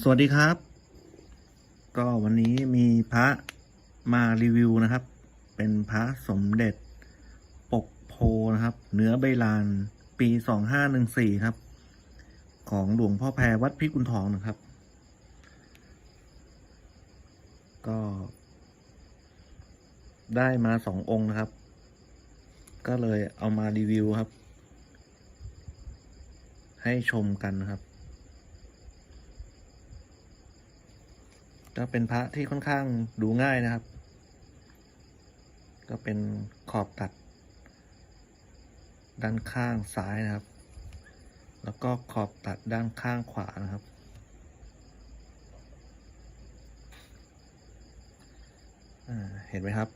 สวัสดีครับ ก็วันนี้มีพระมารีวิวนะครับ เป็นพระสมเด็จปกโพนะครับ เนื้อใบลานปีสองห้าหนึ่งสี่ครับ ของหลวงพ่อแพรวัดพิกุลทองนะครับ ก็ ได้มาสององค์นะครับ ก็เลยเอามารีวิวครับ ให้ชมกันนะครับ ก็เป็นพระที่ค่อนข้างดูง่ายนะครับ ก็เป็นขอบตัด ด้านข้างซ้ายนะครับ แล้วก็ขอบตัดด้านข้างขวานะครับ เห็นไหมครับ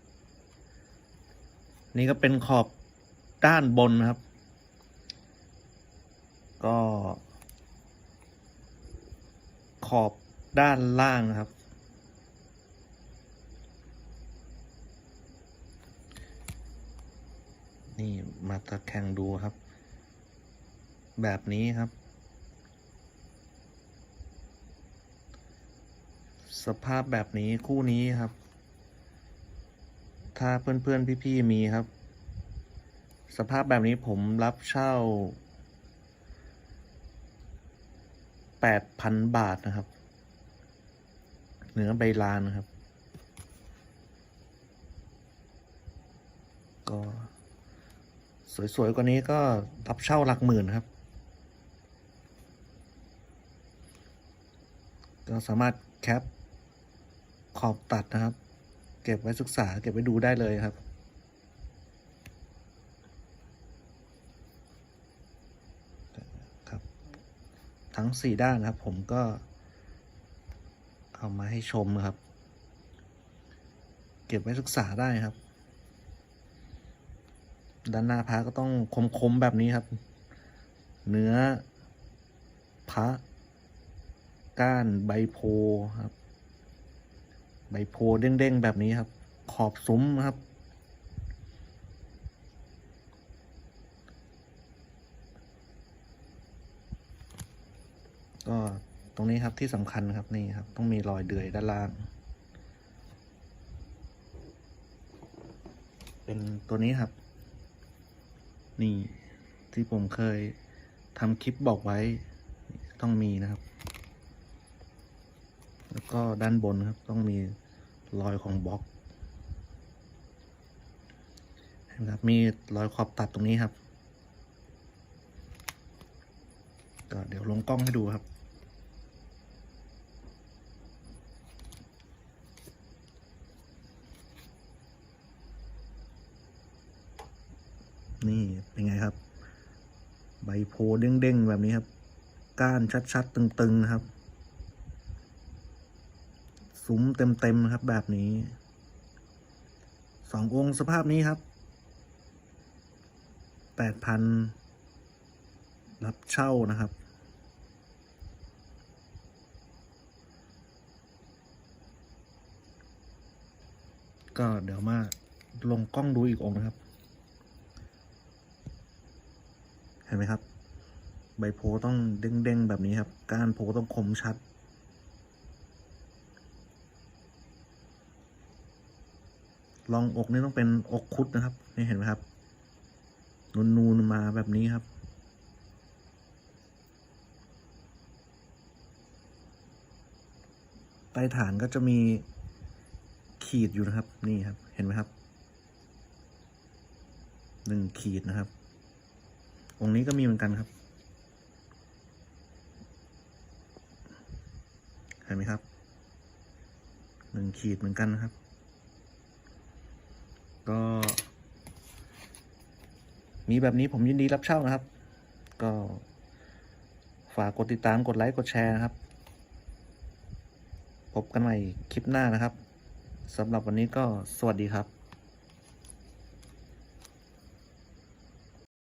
นี่ก็เป็นขอบด้านบนนะครับ ก็ขอบด้านล่างนะครับ นี่มาตะแคงดูครับ แบบนี้ครับ สภาพแบบนี้คู่นี้ครับ ถ้าเพื่อนๆพี่ๆมีครับ สภาพแบบนี้ผมรับเช่าแปดพันบาทนะครับ เนื้อใบลานนะครับ ก็ สวยๆกว่านี้ก็รับเช่าหลักหมื่นครับ ก็สามารถแคปขอบตัดนะครับ เก็บไว้ศึกษาเก็บไว้ดูได้เลยครับครับ ทั้งสี่ด้านนะครับ ผมก็เอามาให้ชมนะครับ เก็บไว้ศึกษาได้ครับ ด้านหน้าพระก็ต้องคมๆแบบนี้ครับ เนื้อพระก้านใบโพครับ ใบโพเด้งๆแบบนี้ครับ ขอบซุ้มครับ ก็ตรงนี้ครับที่สำคัญครับนี่ครับ ต้องมีรอยเดือยด้านล่าง เป็นตัวนี้ครับ นี่ที่ผมเคยทำคลิปบอกไว้ต้องมีนะครับ แล้วก็ด้านบนครับต้องมีรอยของบล็อกนะครับมีรอยขอบตัดตรงนี้ครับก็เดี๋ยวลงกล้องให้ดูครับ นี่เป็นไงครับ ใบโพเด้งๆแบบนี้ครับ ก้านชัดๆตึงๆครับ ซุ้มเต็มๆครับแบบนี้สององค์สภาพนี้ครับแปดพันรับเช่านะครับ ก็เดี๋ยวมาลงกล้องดูอีกองนะครับ เห็นไหมครับ ใบโพต้องเด้งๆแบบนี้ครับ ก้านโพต้องคมชัด ลองอกนี่ต้องเป็นอกคุดนะครับ นี่เห็นไหมครับ นูนๆมาแบบนี้ครับใต้ฐานก็จะมีขีดอยู่นะครับ นี่ครับ เห็นไหมครับหนึ่งขีดนะครับ องค์นี้ก็มีเหมือนกันครับ เห็นไหมครับ หนึ่งขีดเหมือนกันนะครับ ก็ มีแบบนี้ผมยินดีรับเช่านะครับ ก็ฝากกดติดตามกดไลค์ กดแชร์นะครับ พบกันใหม่คลิปหน้านะครับสำหรับวันนี้ก็สวัสดีครับ